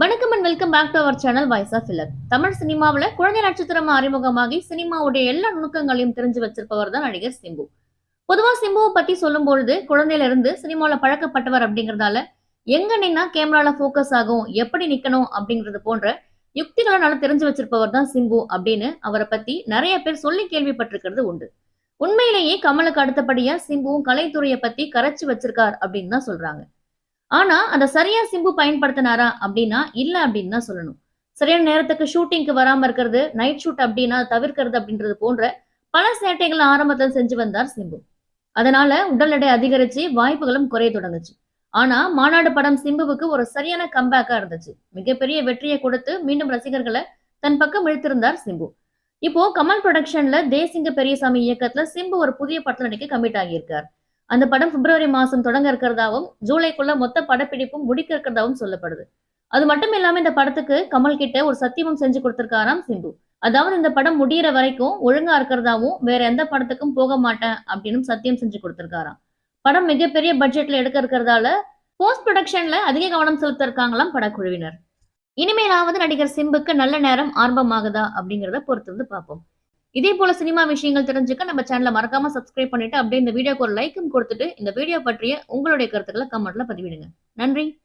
வணக்கம் and welcome back to our channel voice of filler Tamil சினிமாவில் குழந்தை நட்சத்திரம் அறிமுகமாகி சினிமாவுடைய எல்லா நுணுக்கங்களையும் தெரிஞ்சு வச்சிருப்பவர் தான் நடிகர் சிம்பு. பொதுவா சிம்புவை பத்தி சொல்லும் பொழுது குழந்தையில இருந்து சினிமாவில் பழக்கப்பட்டவர் அப்படிங்கறதால எங்க நின்னா கேமரால ஃபோக்கஸ் ஆகும் எப்படி நிக்கணும் அப்படிங்கிறது போன்ற யுக்திகளை நல்லா தெரிஞ்சு வச்சிருப்பவர் தான் சிம்பு அப்படின்னு அவரை பத்தி நிறைய பேர் சொல்லி கேள்விப்பட்டிருக்கிறது உண்டு. உண்மையிலேயே கமலுக்கு அடுத்தபடியா சிம்புவும் கலைத்துறையை பத்தி கரைச்சு வச்சிருக்கார் அப்படின்னு தான் சொல்றாங்க. ஆனா அந்த சரியா சிம்பு பயன்படுத்தினாரா அப்படின்னா இல்ல அப்படின்னு தான் சொல்லணும். சரியான நேரத்துக்கு ஷூட்டிங்க்கு வராம இருக்கிறது நைட் ஷூட் அப்படின்னா தவிர்க்கிறது அப்படின்றது போன்ற பல சேட்டைகளை ஆரம்பத்தில் செஞ்சு வந்தார் சிம்பு. அதனால உடல் எடை அதிகரிச்சு வாய்ப்புகளும் குறைய தொடங்குச்சு. ஆனா மாநாடு படம் சிம்புவுக்கு ஒரு சரியான கம்பேக்கா இருந்துச்சு. மிகப்பெரிய வெற்றியை கொடுத்து மீண்டும் ரசிகர்களை தன் பக்கம் இழுத்திருந்தார் சிம்பு. இப்போ கமல் ப்ரொடக்ஷன்ல தேசிங்க பெரியசாமி இயக்கத்துல சிம்பு ஒரு புதிய படத்துல நடிக்க கமிட் ஆகியிருக்கார். அந்த படம் பிப்ரவரி மாசம் தொடங்க இருக்கிறதாவும் ஜூலைக்குள்ள மொத்த படப்பிடிப்பும் முடிக்க இருக்கிறதாவும் சொல்லப்படுது. அது மட்டும் இல்லாம இந்த படத்துக்கு கமல் கிட்ட ஒரு சத்தியமும் செஞ்சு கொடுத்திருக்காராம் சிம்பு. அதாவது இந்த படம் முடியிற வரைக்கும் ஒழுங்கா இருக்கிறதாவும் வேற எந்த படத்துக்கும் போக மாட்டேன் அப்படின்னு சத்தியம் செஞ்சு கொடுத்திருக்காராம். படம் மிகப்பெரிய பட்ஜெட்ல எடுக்க இருக்கிறதால போஸ்ட் ப்ரொடக்ஷன்ல அதிக கவனம் செலுத்த இருக்காங்களாம் படக்குழுவினர். இனிமேலாவது நடிகர் சிம்புக்கு நல்ல நேரம் ஆரம்பமாகுதா அப்படிங்கறத பொறுத்திருந்து பார்ப்போம். இதே போல சினிமா விஷயங்கள் தெரிஞ்சுக்க நம்ம சேனலை மறக்காம சப்ஸ்கிரைப் பண்ணிட்டு அப்படியே இந்த வீடியோக்கு ஒரு லைக்கும் கொடுத்துட்டு இந்த வீடியோ பற்றிய உங்களுடைய கருத்துக்களை கமெண்ட்ல பதிவிடுங்க. நன்றி.